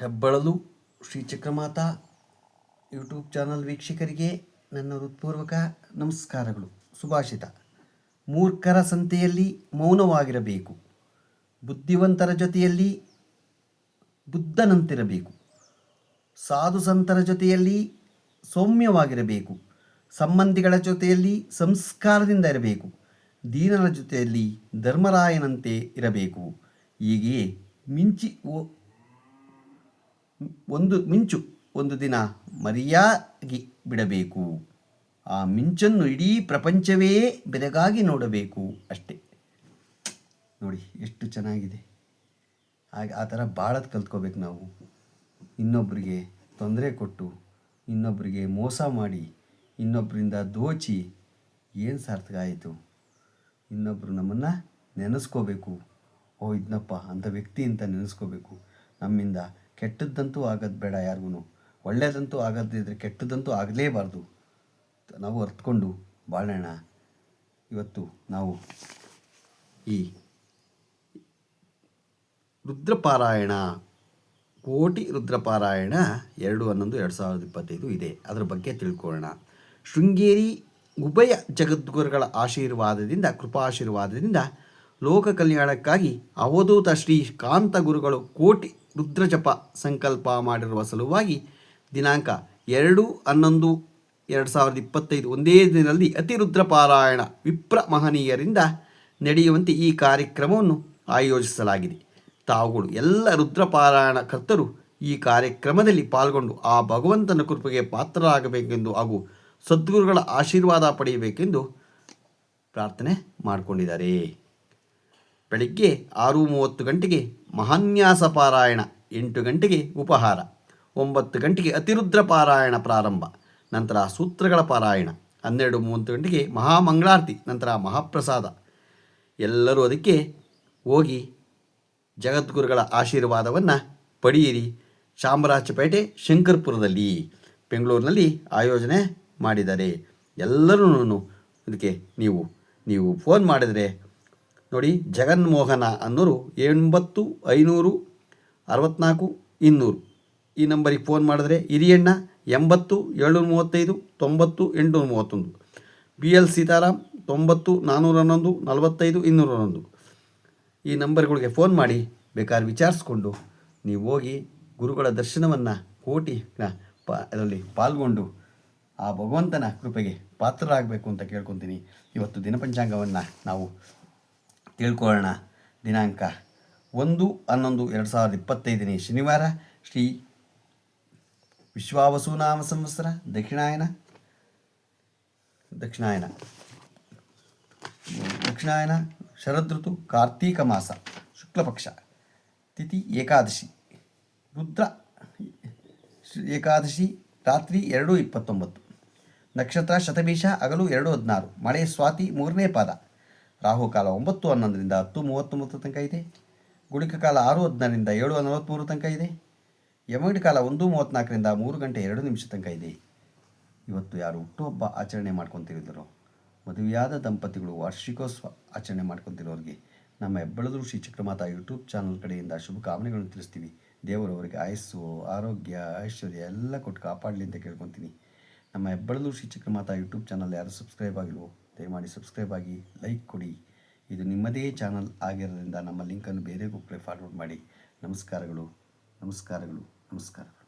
ಹೆಬ್ಬಳಲು Shri Chakramata YouTube channel ವೀಕ್ಷಕರಿಗೆ ನನ್ನ ಹೃತ್ಪೂರ್ವಕ ನಮಸ್ಕಾರಗಳು. ಸುಭಾಷಿತ. ಮೂರ್ಖರ ಸಂತೆಯಲ್ಲಿ ಮೌನವಾಗಿರಬೇಕು. ಬುದ್ಧಿವಂತರ ಜೊತೆಯಲ್ಲಿ ಬುದ್ಧನಂತಿರಬೇಕು. ಸಾಧು ಸಂತರ ಜೊತೆಯಲ್ಲಿ ಸೌಮ್ಯವಾಗಿರಬೇಕು. ಸಂಬಂಧಿಗಳ ಜೊತೆಯಲ್ಲಿ ಸಂಸ್ಕಾರದಿಂದ ಇರಬೇಕು. ದೀನರ ಜೊತೆಯಲ್ಲಿ ಧರ್ಮರಾಯನಂತೆ ಇರಬೇಕು. ಹೀಗೆಯೇ ಮಿಂಚಿ ಓ- ಒಂದು ಮಿಂಚು, ಒಂದು ದಿನ ಮರಿಯಾಗಿ ಬಿಡಬೇಕು. ಆ ಮಿಂಚನ್ನು ಇಡೀ ಪ್ರಪಂಚವೇ ಬೆರಗಾಗಿ ನೋಡಬೇಕು ಅಷ್ಟೇ. ನೋಡಿ, ಎಷ್ಟು ಚೆನ್ನಾಗಿದೆ. ಹಾಗೆ ಆ ಥರ ಭಾಳ ಕಲ್ತ್ಕೋಬೇಕು ನಾವು. ಇನ್ನೊಬ್ಬರಿಗೆ ತೊಂದರೆ ಕೊಟ್ಟು ಇನ್ನೊಬ್ಬರಿಗೆ ಮೋಸ ಮಾಡಿ ಇನ್ನೊಬ್ಬರಿಂದ ದೋಚಿ ಏನು ಸಾರ್ಥಕ ಆಯಿತು? ಇನ್ನೊಬ್ಬರು ನಮ್ಮನ್ನು ನೆನೆಸ್ಕೋಬೇಕು. ಓ ಇದನ್ನಪ್ಪ ಅಂಥ ವ್ಯಕ್ತಿ ಅಂತ ನೆನೆಸ್ಕೋಬೇಕು. ನಮ್ಮಿಂದ ಕೆಟ್ಟದ್ದಂತೂ ಆಗೋದು ಬೇಡ ಯಾರಿಗೂ ಒಳ್ಳೆಯದಂತೂ ಆಗದಿದ್ದರೆ ಕೆಟ್ಟದ್ದಂತೂ ಆಗಲೇಬಾರ್ದು. ನಾವು ಅರ್ತ್ಕೊಂಡು ಬಾಳೋಣ ಇವತ್ತು ನಾವು ಈ ರುದ್ರಪಾರಾಯಣ, ಕೋಟಿ ರುದ್ರಪಾರಾಯಣ ಎರಡು ಹನ್ನೊಂದು ಎರಡು ಸಾವಿರದ ಇಪ್ಪತ್ತೈದು ಇದೆ. ಅದರ ಬಗ್ಗೆ ತಿಳ್ಕೊಳ್ಳೋಣ. ಶೃಂಗೇರಿ ಉಭಯ ಜಗದ್ಗುರುಗಳ ಆಶೀರ್ವಾದದಿಂದ, ಕೃಪಾಶೀರ್ವಾದದಿಂದ ಲೋಕ ಕಲ್ಯಾಣಕ್ಕಾಗಿ ಅವಧೂತ ಶ್ರೀ ಕಾಂತ ಗುರುಗಳು ಕೋಟಿ ರುದ್ರಜಪ ಸಂಕಲ್ಪ ಮಾಡಿರುವ ಸಲುವಾಗಿ ದಿನಾಂಕ ಎರಡು ಹನ್ನೊಂದು ಎರಡು ಸಾವಿರದ ಇಪ್ಪತ್ತೈದು ಒಂದೇ ದಿನದಲ್ಲಿ ಅತಿರುದ್ರ ಪಾರಾಯಣ ವಿಪ್ರ ಮಹನೀಯರಿಂದ ನಡೆಯುವಂತೆ ಈ ಕಾರ್ಯಕ್ರಮವನ್ನು ಆಯೋಜಿಸಲಾಗಿದೆ. ತಾವುಗಳು ಎಲ್ಲ ರುದ್ರಪಾರಾಯಣ ಕರ್ತರು ಈ ಕಾರ್ಯಕ್ರಮದಲ್ಲಿ ಪಾಲ್ಗೊಂಡು ಆ ಭಗವಂತನ ಕೃಪೆಗೆ ಪಾತ್ರರಾಗಬೇಕೆಂದು ಹಾಗೂ ಸದ್ಗುರುಗಳ ಆಶೀರ್ವಾದ ಪಡೆಯಬೇಕೆಂದು ಪ್ರಾರ್ಥನೆ ಮಾಡಿಕೊಂಡಿದ್ದಾರೆ. ಬೆಳಿಗ್ಗೆ ಆರು ಮೂವತ್ತು ಗಂಟೆಗೆ ಮಹಾನ್ಯಾಸ ಪಾರಾಯಣ, ಎಂಟು ಗಂಟೆಗೆ ಉಪಹಾರ, ಒಂಬತ್ತು ಗಂಟೆಗೆ ಅತಿರುದ್ರ ಪಾರಾಯಣ ಪ್ರಾರಂಭ, ನಂತರ ಸೂತ್ರಗಳ ಪಾರಾಯಣ, ಹನ್ನೆರಡು ಮೂವತ್ತು ಗಂಟೆಗೆ ಮಹಾಮಂಗಳಾರತಿ, ನಂತರ ಮಹಾಪ್ರಸಾದ. ಎಲ್ಲರೂ ಅದಕ್ಕೆ ಹೋಗಿ ಜಗದ್ಗುರುಗಳ ಆಶೀರ್ವಾದವನ್ನು ಪಡೆಯಿರಿ. ಚಾಮರಾಜಪೇಟೆ, ಶಂಕರ್ಪುರದಲ್ಲಿ ಬೆಂಗಳೂರಿನಲ್ಲಿ ಆಯೋಜನೆ ಮಾಡಿದ್ದಾರೆ. ಎಲ್ಲರೂ ಇದಕ್ಕೆ ನೀವು ನೀವು ಫೋನ್ ಮಾಡಿದರೆ ನೋಡಿ, ಜಗನ್ಮೋಹನ ಅನ್ನೋರು ಎಂಬತ್ತು, ಐನೂರು, ಅರವತ್ನಾಲ್ಕು, ಇನ್ನೂರು. ಈ ನಂಬರಿಗೆ ಫೋನ್ ಮಾಡಿದ್ರೆ ಹಿರಿಯಣ್ಣ ಎಂಬತ್ತು ಏಳ್ನೂರ ಮೂವತ್ತೈದು ತೊಂಬತ್ತು ಎಂಟುನೂರ ಮೂವತ್ತೊಂದು ಬಿ ಎಲ್ ಸೀತಾರಾಮ್, ತೊಂಬತ್ತು ನಾನ್ನೂರ ಹನ್ನೊಂದು ನಲವತ್ತೈದು ಇನ್ನೂರ ಹನ್ನೊಂದು ಈ ನಂಬರ್ಗಳಿಗೆ ಫೋನ್ ಮಾಡಿ, ಬೇಕಾದ್ರೆ ವಿಚಾರಿಸ್ಕೊಂಡು, ನೀವು ಹೋಗಿ ಗುರುಗಳ ದರ್ಶನವನ್ನು ಕೋಟಿ ಪ, ಅದರಲ್ಲಿ ಪಾಲ್ಗೊಂಡು, ಆ ಭಗವಂತನ ಕೃಪೆಗೆ ಪಾತ್ರರಾಗಬೇಕು ಅಂತ ಕೇಳ್ಕೊತೀನಿ. ಇವತ್ತು ದಿನಪಂಚಾಂಗವನ್ನು ನಾವು ತಿಳ್ಕೊಳ್ಳೋಣ. ದಿನಾಂಕ ಒಂದು ಹನ್ನೊಂದು ಎರಡು ಸಾವಿರದ ಇಪ್ಪತ್ತೈದನೇ ಶನಿವಾರ ಶ್ರೀ ವಿಶ್ವಾವಸುನಾಮ ಸಂವತ್ಸರ ದಕ್ಷಿಣಾಯನ ದಕ್ಷಿಣಾಯನ ದಕ್ಷಿಣಾಯನ ಶರದೃತು ಕಾರ್ತೀಕ ಮಾಸ ಶುಕ್ಲಪಕ್ಷ ತಿಥಿ ಏಕಾದಶಿ ರುದ್ರ ಏಕಾದಶಿ ರಾತ್ರಿ ಎರಡು ಇಪ್ಪತ್ತೊಂಬತ್ತು ನಕ್ಷತ್ರ ಶತಭೀಷ ಅಗಲು ಎರಡು ಹದಿನಾರು ಮಳೆ ಸ್ವಾತಿ ಮೂರನೇ ಪಾದ ರಾಹುಕಾಲ ಒಂಬತ್ತು ಹನ್ನೊಂದರಿಂದ ಹತ್ತು ಮೂವತ್ತೊಂಬತ್ತು ತನಕ ಇದೆ. ಗುಳಿಕ ಕಾಲ ಆರು ಹದಿನಾರರಿಂದ ಏಳು ನಲವತ್ತ್ಮೂರು ತನಕ ಇದೆ. ಯಮಗಡಿ ಕಾಲ ಒಂದು ಮೂವತ್ತ್ನಾಲ್ಕರಿಂದ ಮೂರು ಗಂಟೆ ಎರಡು ನಿಮಿಷ ತನಕ ಇದೆ. ಇವತ್ತು ಯಾರು ಹುಟ್ಟುಹಬ್ಬ ಆಚರಣೆ ಮಾಡ್ಕೊತಿರಿದ್ರು, ಮದುವೆಯಾದ ದಂಪತಿಗಳು ವಾರ್ಷಿಕೋತ್ಸವ ಆಚರಣೆ ಮಾಡ್ಕೊತಿರೋರಿಗೆ ನಮ್ಮ ಹೆಬ್ಬಳದ್ರು ಶ್ರೀ ಚಕ್ರಮಾತಾ ಯೂಟ್ಯೂಬ್ ಚಾನಲ್ ಕಡೆಯಿಂದ ಶುಭಕಾಮನೆಗಳನ್ನು ತಿಳಿಸ್ತೀವಿ. ದೇವರು ಅವರಿಗೆ ಆಯಸ್ಸು, ಆರೋಗ್ಯ, ಐಶ್ವರ್ಯ ಎಲ್ಲ ಕೊಟ್ಟು ಕಾಪಾಡಲಿ ಅಂತ ಕೇಳ್ಕೊತೀನಿ. ನಮ್ಮ ಹೆಬ್ಬಳದ್ರು ಶ್ರೀ ಚಕ್ರಮಾತಾ ಯೂಟ್ಯೂಬ್ ಚಾನಲ್ ಯಾರು ಸಬ್ಸ್ಕ್ರೈಬ್ ಆಗಿಲ್ವೋ ದಯಮಾಡಿ ಸಬ್ಸ್ಕ್ರೈಬ್ ಆಗಿ ಲೈಕ್ ಕೊಡಿ. ಇದು ನಿಮ್ಮದೇ ಚಾನಲ್ ಆಗಿರೋದ್ರಿಂದ ನಮ್ಮ ಲಿಂಕನ್ನು ಬೇರೆಗೂ ಫಾರ್ವರ್ಡ್ ಮಾಡಿ. ನಮಸ್ಕಾರಗಳು. ನಮಸ್ಕಾರಗಳು. ನಮಸ್ಕಾರಗಳು